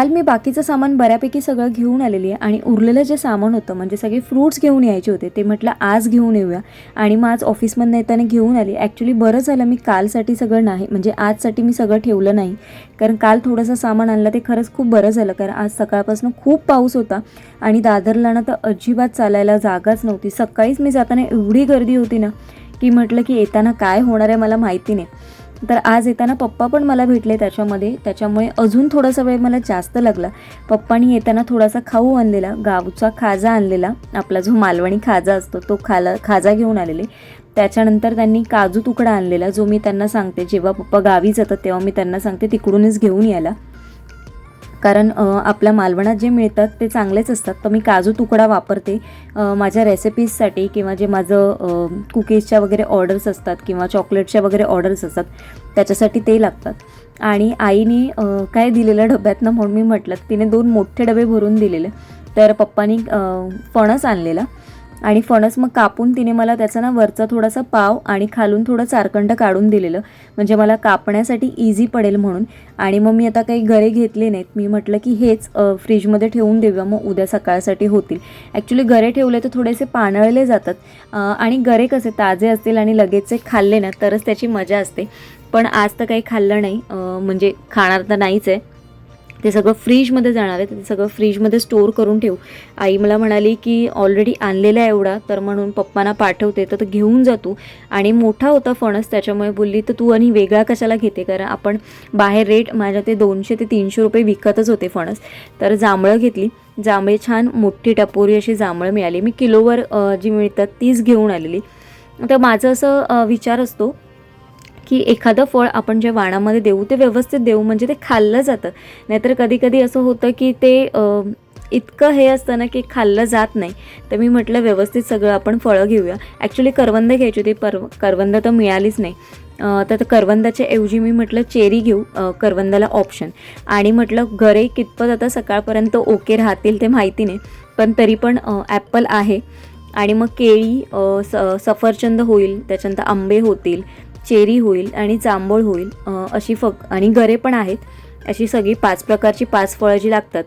काल मी बाकीचं सामान बऱ्यापैकी सगळं घेऊन आलेली आहे आणि उरलेलं जे सामान होतं म्हणजे सगळे फ्रूट्स घेऊन यायचे होते ते म्हटलं आज घेऊन येऊया. आणि मग आज ऑफिसमधनं येताना घेऊन आली. ॲक्च्युली बरं झालं मी कालसाठी सगळं नाही म्हणजे आजसाठी मी सगळं ठेवलं नाही. कारण काल थोडंसं सामान आणलं ते खरंच खूप बरं झालं कारण आज सकाळपासून खूप पाऊस होता आणि दादरला ना तर अजिबात चालायला जागाच नव्हती. सकाळीच मी जाताना एवढी गर्दी होती ना की म्हटलं की येताना काय होणार आहे मला माहिती नाही. तर आज येताना पप्पा पण मला भेटले त्याच्यामध्ये. त्याच्यामुळे अजून थोडासा वेळ मला जास्त लागला. पप्पानी येताना थोडासा खाऊ आणलेला गावचा खाजा आणलेला. आपला जो मालवणी खाजा असतो तो खाला खाजा घेऊन आलेले. त्याच्यानंतर त्यांनी काजू तुकडा आणलेला जो मी त्यांना सांगते. जेव्हा पप्पा गावी जातात तेव्हा मी त्यांना सांगते तिकडूनच घेऊन यायला. कारण आपल्या मालवणात जे मिळतात ते चांगलेच असतात. तर मी काजू तुकडा वापरते. माझ्या रेसिपीजसाठी किंवा जे माझं कुकीजच्या वगैरे ऑर्डर्स असतात किंवा चॉकलेटच्या वगैरे ऑर्डर्स असतात त्याच्यासाठी ते लागतात. आणि आईने काय दिलेलं डब्यातनं म्हणून मी म्हटलं तिने दोन मोठे डबे भरून दिलेले. तर पप्पानी फणस आणलेला. आणि फणस मग कापून तिने मला त्याचा ना वरचा थोडासा पाव आणि खालून थोडं चारकंड काढून दिलेलं. म्हणजे मला कापण्यासाठी इझी पडेल म्हणून. आणि मग मी आता काही गरे घेतले नाहीत. मी म्हटलं की हेच फ्रीजमध्ये ठेवून देऊया. मग उद्या सकाळसाठी होतील. ॲक्च्युली गरे ठेवले तर थोडेसे पानळले जातात. आणि गरे कसे ताजे असतील आणि लगेचचे खाल्ले ना तरच त्याची मजा असते. पण आज तर काही खाल्लं नाही. म्हणजे खाणार तर नाहीच आहे. ते सगळं फ्रीजमध्ये जाणार आहे ते सगळं फ्रीजमध्ये स्टोअर करून ठेवू. आई मला म्हणाली की ऑलरेडी आणलेला आहे एवढा तर म्हणून पप्पांना पाठवते तर तो घेऊन जातो आणि मोठा होता फणस त्याच्यामुळे बोलली तर तू आणि वेगळा कशाला घेते? कारण आपण बाहेर रेट माझ्या ते दोनशे ते तीनशे रुपये विकतच होते फणस. तर जांभळं घेतली. जांभळे छान मोठी टपोरी अशी जांभळं मिळाली. मी किलोवर जी मिळतात तीच घेऊन आलेली. तर माझं असं विचार असतो की एखादं फळ आपण जे वाणामध्ये देऊ ते व्यवस्थित देऊ म्हणजे ते खाल्लं जातं. नाहीतर कधी कधी असं होतं की ते इतकं हे असतं ना की खाल्लं जात नाही. तर मी म्हटलं व्यवस्थित सगळं आपण फळं घेऊया. ॲक्च्युली करवंद घ्यायची होती पर करवंद तर मिळालीच नाही. तर करवंदाच्या ऐवजी मी म्हटलं चेरी घेऊ करवंदाला ऑप्शन आणि म्हटलं घरे कितपत आता सकाळपर्यंत ओके राहतील ते माहिती नाही. पण तरी पण ॲपल आहे. आणि मग केळी स सफरचंद होईल त्याच्यानंतर आंबे होतील. चेरी होईल आणि जांभूळ होईल अशी फक आणि गरे पण आहेत. अशी सगळी पाच प्रकारची पाच फळं जी लागतात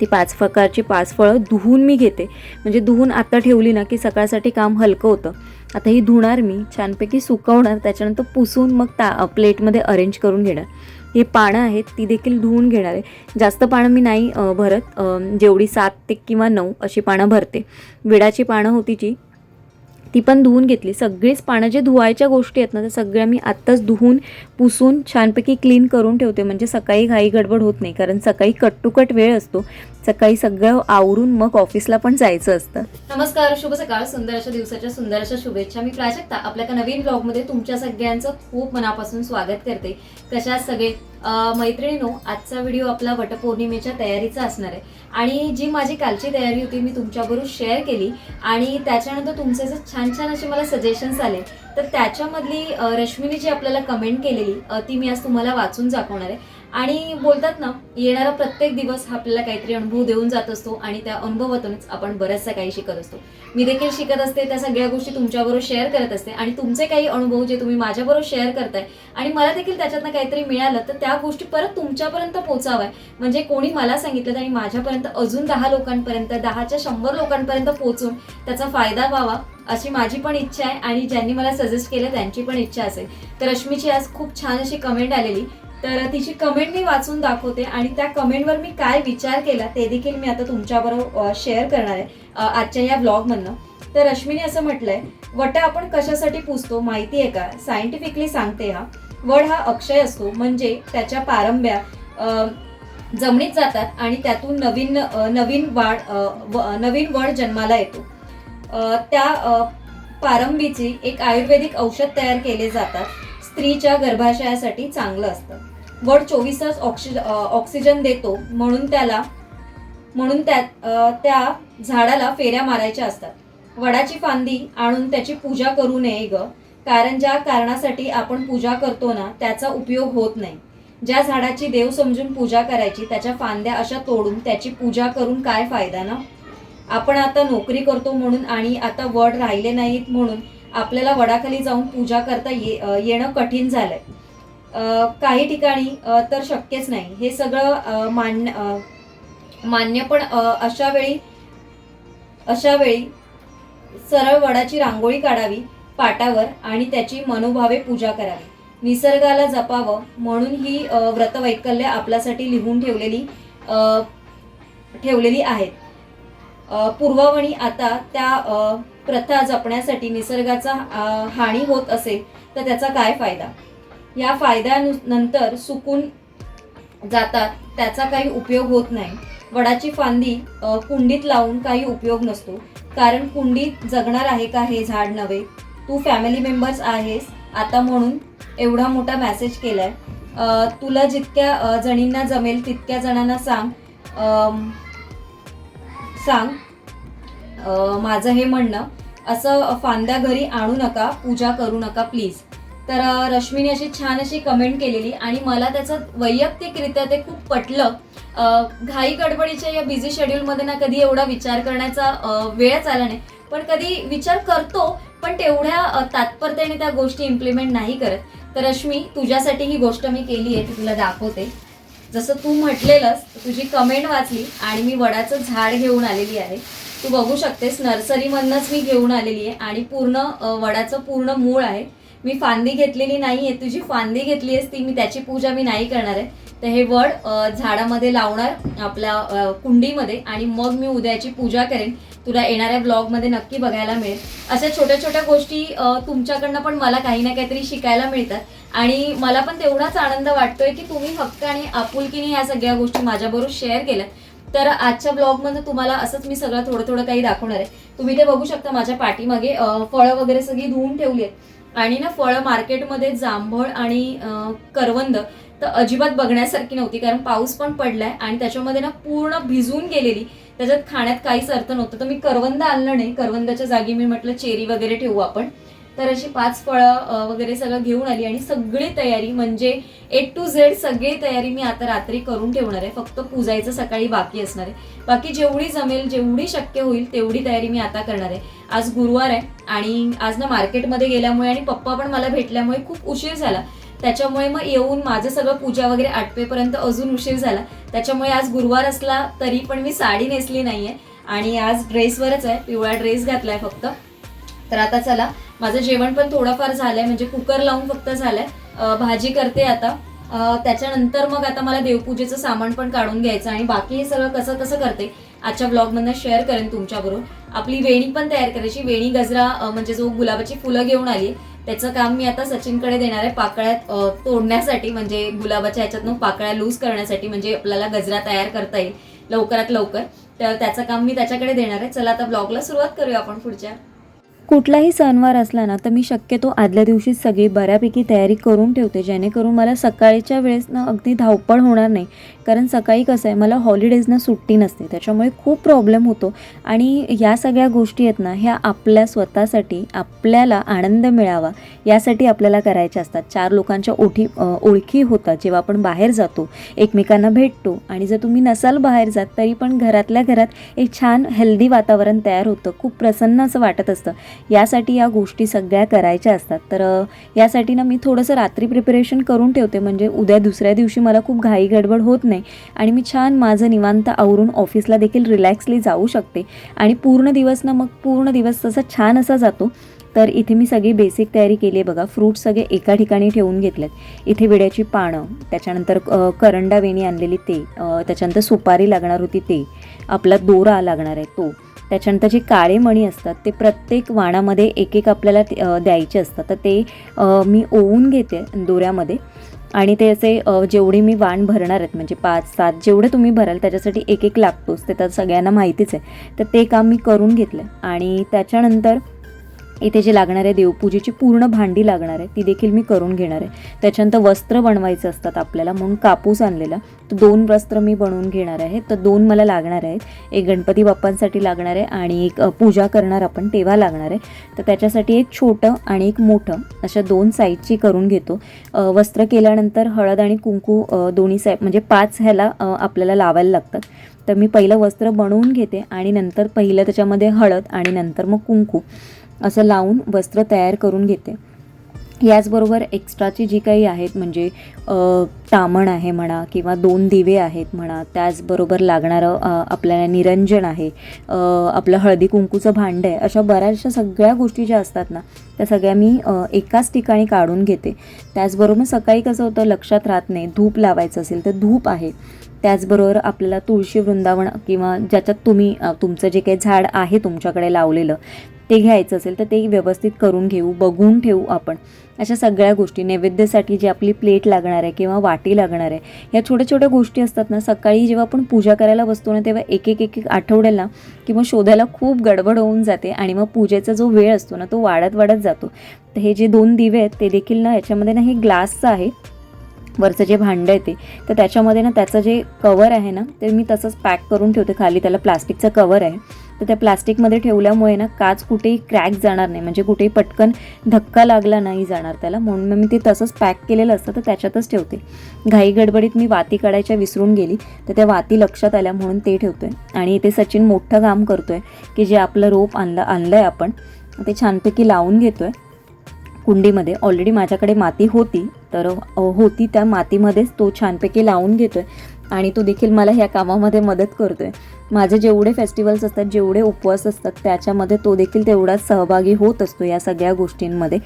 ती पाच प्रकारची पाच फळं धुवून मी घेते. म्हणजे धुवून आता ठेवली ना की सकाळसाठी काम हलकं होतं. आता ही धुणार मी छानपैकी सुकवणार त्याच्यानंतर पुसून मग ता प्लेटमध्ये अरेंज करून घेणार. ही पानं आहेत ती देखील धुवून घेणार आहे. जास्त पानं मी नाही भरत. जेवढी सात ते किंवा नऊ अशी पानं भरते. विडाची पानं होती जी ती पण धुवून घेतली. सगळीच पानं जे धुवायच्या गोष्टी आहेत ना त्या सगळ्या मी आत्ताच धुवून पुसून छानपैकी क्लीन करून ठेवते. म्हणजे सकाळी घाई गडबड होत नाही कारण सकाळी कट टू कट वेळ असतो. सकाळी सगळं आवरून मग ऑफिसला पण जायचं असतं. नमस्कार शुभ सकाळ. सुंदर अशा दिवसाच्या सुंदर अशा शुभेच्छा. मी प्राजक्ता. आपल्या एका नवीन ब्लॉगमध्ये तुमच्या सगळ्यांचं खूप मनापासून स्वागत करते. कशा सगळे? मैत्रिणीनो आजचा व्हिडिओ आपला वटपौर्णिमेच्या तयारीचा असणार आहे. आणि जी माझी कालची तयारी होती मी तुमच्याबरोबर शेअर केली आणि त्याच्यानंतर तुमचे जे छान छान असे मला सजेशन्स आले तर त्याच्यामधली रश्मीने जी आपल्याला कमेंट केलेली ती मी आज तुम्हाला वाचून दाखवणार आहे. आणि बोलतात ना येणारा प्रत्येक दिवस हा आपल्याला काहीतरी अनुभव देऊन जात असतो आणि त्या अनुभवातूनच आपण बऱ्याचशा काही शिकत असतो. मी देखील शिकत असते त्या सगळ्या गोष्टी तुमच्याबरोबर शेअर करत असते आणि तुमचे काही अनुभव जे तुम्ही माझ्याबरोबर शेअर करताय आणि मला देखील त्याच्यातनं काहीतरी मिळालं तर त्या गोष्टी परत तुमच्यापर्यंत पोचाव्या म्हणजे कोणी मला सांगितलं आणि माझ्यापर्यंत अजून दहा लोकांपर्यंत दहाच्या शंभर लोकांपर्यंत पोहोचून त्याचा फायदा व्हावा. अशी माझी पण इच्छा आहे आणि ज्यांनी मला सजेस्ट केलं त्यांची पण इच्छा असेल. तर रश्मीची आज खूप छान अशी कमेंट आलेली. तर तिची कमेंट मी वाचून दाखवते आणि त्या कमेंटवर मी काय विचार केला ते देखील मी आता तुमच्याबरोबर शेअर करणार आहे आजच्या या ब्लॉगमधनं तर रश्मीने असं म्हटलंय वट आपण कशासाठी पुसतो माहिती आहे का? सायंटिफिकली सांगते हा. वड हा अक्षय असतो म्हणजे त्याच्या पारंब्या जमणीत जमिनीत जातात आणि त्यातून नवीन नवीन वाढ नवीन वड जन्माला येतो. त्या पारंबीची एक आयुर्वेदिक औषध तयार केले जातात. स्त्रीच्या गर्भाशयासाठी चांगलं असतं. वड चोवीस तास ऑक्सिजन ऑक्सिजन देतो म्हणून त्याला म्हणून त्या त्या झाडाला फेऱ्या मारायच्या असतात. वडाची फांदी आणून त्याची पूजा करू नये ग कारण ज्या कारणासाठी आपण पूजा करतो ना त्याचा उपयोग होत नाही. ज्या झाडाची देव समजून पूजा करायची त्याच्या फांद्या अशा तोडून त्याची पूजा करून काय फायदा ना? आपण आता नोकरी करतो म्हणून आणि आता वड राहिले नाहीत म्हणून आपल्याला वडाखाली जाऊन पूजा करता ये येणं कठीण झालंय. काही ठिकाणी तर शक्यच नाही. हे सगळं मान्य मान्य पण अशा वेळी अशा वेळी सरळ वडाची रांगोळी काढावी पाटावर आणि त्याची मनोभावे पूजा करावी. निसर्गाला जपावं म्हणून ही व्रतवैकल्य आपल्यासाठी लिहून ठेवलेली ठेवलेली आहेत. पूर्वावणी आता त्या प्रथा जपण्यासाठी निसर्गाचा हानी होत असेल तर त्याचा काय फायदा? या फायद्यानंतर सुकून जातात त्याचा काही उपयोग होत नाही. वडाची फांदी कुंडीत लावून काही उपयोग नसतो. कारण कुंडीत जगणार आहे का हे झाड नव्हे? तू फॅमिली मेंबर्स आहेस आता म्हणून एवढा मोठा मेसेज केलाय. आहे तुला जितक्या जणींना जमेल तितक्या जणांना सांग. सांग. माझं हे म्हणणं असं फांद्या घरी आणू नका पूजा करू नका प्लीज तर रश्मीने अशी छान अशी कमेंट केलेली आणि मला त्याचं वैयक्तिकरित्या ते खूप पटलं. घाई गडबडीच्या या बिझी शेड्यूलमध्ये ना कधी एवढा विचार करण्याचा वेळच आला नाही. पण कधी विचार करतो पण तेवढ्या तात्परतेने त्या गोष्टी इम्प्लिमेंट नाही करत. तर रश्मी तुझ्यासाठी ही गोष्ट मी केली आहे ती तुला दाखवते. जसं तू म्हटलेलंस तुझी कमेंट वाचली आणि मी वडाचं झाड घेऊन आलेली आहे. तू बघू शकतेस नर्सरीमधनंच मी घेऊन आलेली आहे आणि पूर्ण वडाचं पूर्ण मूळ आहे. मी फांदी घेतलेली नाही आहे तुझी फांदी घेतली आहेस ती मी त्याची पूजा मी नाही करणार आहे. तर हे वड झाडामध्ये लावणार आपल्या कुंडीमध्ये आणि मग मी उद्याची पूजा करेन. तुला येणाऱ्या ब्लॉगमध्ये नक्की बघायला मिळेल. अशा छोट्या छोट्या गोष्टी तुमच्याकडनं पण मला काही ना काहीतरी शिकायला मिळतात. आणि मला पण तेवढाच आनंद वाटतोय की तुम्ही हक्क आणि आपुलकीने या सगळ्या गोष्टी माझ्याबरोबर शेअर केल्या तर आजच्या ब्लॉगमध्ये तुम्हाला असंच मी सगळं थोडं थोडं काही दाखवणार आहे. तुम्ही ते बघू शकता माझ्या पाठीमागे फळं वगैरे सगळी धुवून ठेवली आहेत. आणि ना फळं मार्केटमध्ये जांभळ आणि करवंद तर अजिबात बघण्यासारखी नव्हती कारण पाऊस पण पडलाय आणि त्याच्यामध्ये ना पूर्ण भिजून गेलेली. त्याच्यात खाण्यात काहीच अर्थ नव्हतं. तर मी करवंद आणलं नाही. करवंदाच्या जागी मी म्हटलं चेरी वगैरे ठेवू आपण. तर अशी पाच फळं वगैरे सगळं घेऊन आली आणि सगळी तयारी म्हणजे ए टू झेड सगळी तयारी मी आता रात्री करून ठेवणार आहे. फक्त पूजायचं सकाळी बाकी असणार आहे. बाकी जेवढी जमेल जेवढी शक्य होईल तेवढी तयारी मी आता करणार आहे. आज गुरुवार आहे आणि आज ना मार्केटमध्ये गेल्यामुळे आणि पप्पा पण मला भेटल्यामुळे खूप उशीर झाला. त्याच्यामुळे मग येऊन माझं सगळं पूजा वगैरे आटपेपर्यंत अजून उशीर झाला. त्याच्यामुळे आज गुरुवार असला तरी पण मी साडी नेसली नाहीये आणि आज ड्रेसवरच आहे. पिवळा ड्रेस घातलाय फक्त. तर आता चला माझं जेवण पण थोडंफार झालंय म्हणजे कुकर लावून फक्त झालंय. भाजी करते आता. त्याच्यानंतर मग आता मला देवपूजेचं सामान पण काढून घ्यायचं आणि बाकी हे सगळं कसं कसं करते आजच्या ब्लॉगमधनं शेअर करेन तुमच्याबरोबर. आपली वेणी पण तयार करायची. वेणी गजरा म्हणजे जो गुलाबाची फुलं घेऊन आली त्याचं काम मी आता सचिनकडे देणार आहे पाकळ्यात तोडण्यासाठी. म्हणजे गुलाबाच्या ह्याच्यातनं पाकळ्या लूज करण्यासाठी म्हणजे आपल्याला गजरा तयार करता येईल लवकरात लवकर. तर त्याचं काम मी त्याच्याकडे देणार आहे. चला आता ब्लॉगला सुरुवात करूया आपण पुढच्या. कुठलाही सणवार असला ना तर मी शक्यतो आदल्या दिवशी सगळी बऱ्यापैकी तयारी करून ठेवते जेणेकरून मला सकाळच्या वेळेस ना अगदी धावपळ होणार नाही. कारण सकाळी कसं आहे मला हॉलिडेजना सुट्टी नसते त्याच्यामुळे खूप प्रॉब्लेम होतो. आणि या सगळ्या गोष्टी आहेत ना ह्या आपल्या स्वतःसाठी आपल्याला आनंद मिळावा यासाठी आपल्याला करायच्या असतात. चार लोकांच्या ओठी ओळखी होतात जेव्हा आपण बाहेर जातो एकमेकांना भेटतो आणि जर तुम्ही नसाल बाहेर जात तरी पण घरातल्या घरात एक छान हेल्दी वातावरण तयार होतं खूप प्रसन्न असं वाटत असतं. यासाठी या गोष्टी सगळ्या करायच्या असतात. तर यासाठी ना मी थोडंसं रात्री प्रिपरेशन करून ठेवते. म्हणजे उद्या दुसऱ्या दिवशी मला खूप घाई गडबड होत नाही आणि मी छान माझं निवांत आवरून ऑफिसला देखील रिलॅक्सली जाऊ शकते. आणि पूर्ण दिवस ना मग पूर्ण दिवस तसा छान असा जातो. तर इथे मी सगळी बेसिक तयारी केली आहे बघा. फ्रूट सगळे एका ठिकाणी ठेवून घेतलेत. इथे विड्याची पानं त्याच्यानंतर करंडा वेणी आणलेली ते त्याच्यानंतर सुपारी लागणार होती ते आपला दोरा लागणार आहे तो. त्याच्यानंतर जे काळे मणी असतात ते प्रत्येक वाणामध्ये एक एक आपल्याला द्यायचे असतात. तर ते मी ओवून घेते दोऱ्यामध्ये. आणि ते असे जेवढे मी वाण भरणार आहेत म्हणजे पाच सात जेवढे तुम्ही भराल त्याच्यासाठी एक एक लागतोच. ते तर सगळ्यांना माहितीच आहे. तर ते काम मी करून घेतलं. आणि त्याच्यानंतर इथे जे लागणार आहे देवपूजेची पूर्ण भांडी लागणार आहे ती देखील मी करून घेणार आहे. त्याच्यानंतर वस्त्र बनवायचं असतात आपल्याला म्हणून कापूस आणलेला. तर दोन वस्त्र मी बनवून घेणार आहे. तर दोन मला लागणार आहेत. एक गणपती बाप्पांसाठी लागणार आहे आणि एक पूजा करणार आपण तेव्हा लागणार आहे. तर त्याच्यासाठी एक छोटं आणि एक मोठं अशा दोन साईजची करून घेतो. वस्त्र केल्यानंतर हळद आणि कुंकू दोन्ही साईड म्हणजे पाच ह्याला आपल्याला लावायला लागतात. तर मी पहिलं वस्त्र बनवून घेते आणि नंतर पहिलं त्याच्यामध्ये हळद आणि नंतर मग कुंकू. असं लावून वस्त्र तयार करून घेते. याचबरोबर एक्स्ट्राची जी काही आहेत म्हणजे तामण आहे म्हणा किंवा दोन दिवे आहेत म्हणा त्याचबरोबर लागणारं आपल्याला निरंजन आहे आपलं हळदी कुंकूचं भांडं आहे अशा बऱ्याचशा सगळ्या गोष्टी ज्या असतात ना त्या सगळ्या मी एकाच ठिकाणी काढून घेते. त्याचबरोबर सकाळी कसं होतं लक्षात राहत नाही धूप लावायचं असेल तर धूप आहे. त्याचबरोबर आपल्याला तुळशी वृंदावन किंवा ज्याच्यात तुम्ही तुमचं जे काही झाड आहे तुमच्याकडे लावलेलं ते घ्यायचं असेल तर ते व्यवस्थित करून घेऊ बघून ठेवू आपण. अशा सगळ्या गोष्टी नैवेद्यासाठी जी आपली प्लेट लागणार आहे किंवा वाटी लागणार आहे ह्या छोट्या छोट्या गोष्टी असतात ना सकाळी जेव्हा आपण पूजा करायला बसतो ना तेव्हा एक एक एक एक आठवड्याला किंवा शोधायला खूप गडबड होऊन जाते आणि मग पूजेचा जो वेळ असतो ना तो वाढत वाढत जातो. तर हे जे दोन दिवे आहेत ते देखील ना याच्यामध्ये ना हे ग्लासचं आहे. वरचं जे भांडं आहे ते तर त्याच्यामध्ये ना त्याचं जे कवर आहे ना ते मी तसंच पॅक करून ठेवते. खाली त्याला प्लास्टिकचं कवर आहे. तर त्या प्लास्टिकमध्ये ठेवल्यामुळे ना काच कुठेही क्रॅक जाणार नाही. म्हणजे कुठेही पटकन धक्का लागला नाही जाणार त्याला. म्हणून मग मी ते तसंच पॅक केलेलं असतं तर त्याच्यातच ठेवते. घाई गडबडीत मी वाती काढायच्या विसरून गेली तर त्या वाती लक्षात आल्या म्हणून ते ठेवतो आहे आणि इथे सचिन मोठं काम करतो आहे की जे आपलं रोप आणलं आणलं आहे आपण ते छानपैकी लावून घेतो आहे कुंडीमध्ये. ऑलरेडी माझ्याकडे माती होती तर होती त्या मातीमध्येच तो छानपैकी लावून घेतोय आणि तो देखील मला ह्या कामामध्ये मदत करतोय. माझे जेवढे फेस्टिवल्स असतात जेवढे उपवास असतात त्याच्यामध्ये तो देखील तेवढाच सहभागी होत असतो या सगळ्या गोष्टींमध्ये.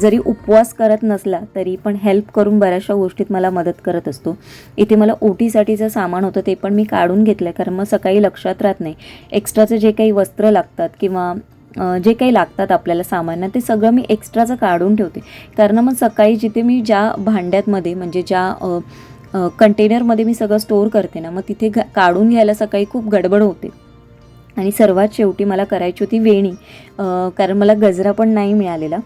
जरी उपवास करत नसला तरी पण हेल्प करून बऱ्याचशा गोष्टीत मला मदत करत असतो. इथे मला ओटीसाठीचं सामान होतं ते पण मी काढून घेतलं कारण मग सकाळी लक्षात राहत नाही. एक्स्ट्राचे जे काही वस्त्र लागतात किंवा जे काही लागतात आपल्याला सामान्य ते सगळं मी एक्स्ट्राचं काढून ठेवते. कारण मग सकाळी जिथे मी ज्या भांड्यातमध्ये म्हणजे ज्या कंटेनरमध्ये मी सगळं स्टोअर करते ना मग तिथे घ काढून घ्यायला सकाळी खूप गडबड होते. आणि सर्वात शेवटी मला करायची होती वेणी कारण मला गजरा पण नाही मिळालेला.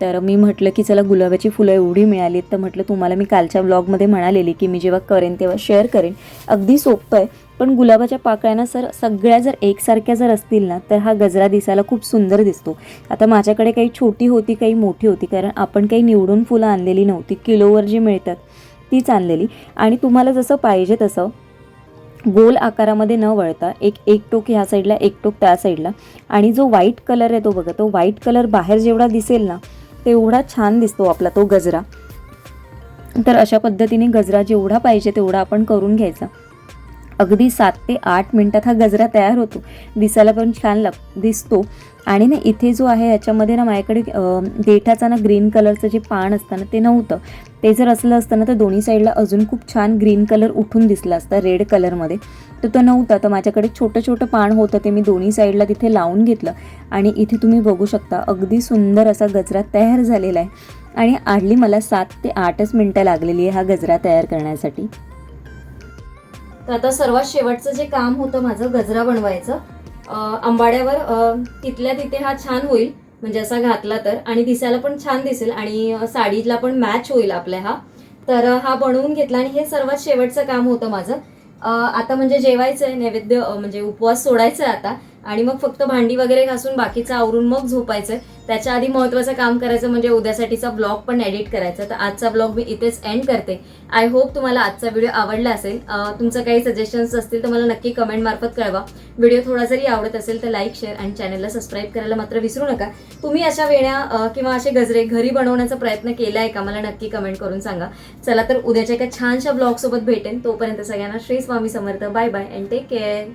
तर मी म्हटलं की चला गुलाबाची फुलं एवढी मिळाली तर म्हटलं तुम्हाला मी कालच्या ब्लॉगमध्ये म्हणालेली की मी जेव्हा करेन तेव्हा शेअर करेन. अगदी सोपं आहे. पण गुलाबाच्या पाकळ्यांना सर सगळ्या जर एकसारख्या जर असतील ना तर हा गजरा दिसायला खूप सुंदर दिसतो. आता माझ्याकडे काही छोटी होती काही मोठी होती कारण आपण काही निवडून फुलं आणलेली नव्हती. किलोवर जी मिळतात तीच आणलेली. आणि तुम्हाला जसं पाहिजे तसं गोल आकारामध्ये न वळता एक एक टोक ह्या साईडला एक टोक त्या साईडला. आणि जो व्हाईट कलर आहे तो बघा तो व्हाईट कलर बाहेर जेवढा दिसेल ना तेवढा छान दिसतो आपला तो गजरा. तर अशा पद्धतीने गजरा जेवढा पाहिजे तेवढा आपण करून घ्यायचा. अगदी सात ते आठ मिनटात हा गजरा तयार होतो. दिसायला पण छान लग दिसतो. आणि ना इथे जो आहे याच्यामध्ये ना माझ्याकडे देठाचा ना ग्रीन कलरचं जे पान असतं ना ते नव्हतं. ते जर असलं असतं ना तर दोन्ही साईडला अजून खूप छान ग्रीन कलर उठून दिसला असता रेड कलरमध्ये. तर तो नव्हता. तर माझ्याकडे छोटं छोटं पान होतं ते मी दोन्ही साईडला तिथे लावून घेतलं. आणि इथे तुम्ही बघू शकता अगदी सुंदर असा गजरा तयार झालेला आहे. आणि आडली मला सात ते आठच मिनटं लागलेली आहे हा गजरा तयार करण्यासाठी. तर आता सर्वात शेवटचं जे काम होतं माझं गजरा बनवायचं. आंबाड्यावर तिथल्या तिथे हा छान होईल म्हणजे असा घातला तर. आणि दिसायला पण छान दिसेल आणि साडीला पण मॅच होईल आपल्या हा. तर हा बनवून घेतला आणि हे सर्वात शेवटचं काम होतं माझं. आता म्हणजे जेवायचं आहे नैवेद्य म्हणजे उपवास सोडायचा आहे आता. आणि मग फक्त भांडी वगैरे घासून बाकीचं आवरून मग झोपायचं आहे त्याच्या आधी महत्त्वाचं काम करायचं म्हणजे उद्यासाठीचा ब्लॉग पण एडिट करायचा. तर आजचा ब्लॉग मी इथेच एंड करते. आय होप तुम्हाला आजचा व्हिडिओ आवडला असेल. तुमचं काही सजेशन्स असतील तर मला नक्की कमेंट मार्फत कळवा. व्हिडिओ थोडा जरी आवडत असेल तर लाईक शेअर आणि चॅनलला सबस्क्राईब करायला मात्र विसरू नका. तुम्ही अशा वेण्या किंवा असे गजरे घरी बनवण्याचा प्रयत्न केला आहे का? मला नक्की कमेंट करून सांगा. चला तर उद्याच्या एका छानशा ब्लॉगसोबत भेटेन. तोपर्यंत सगळ्यांना Shri Swami Samarth. Bye bye and take care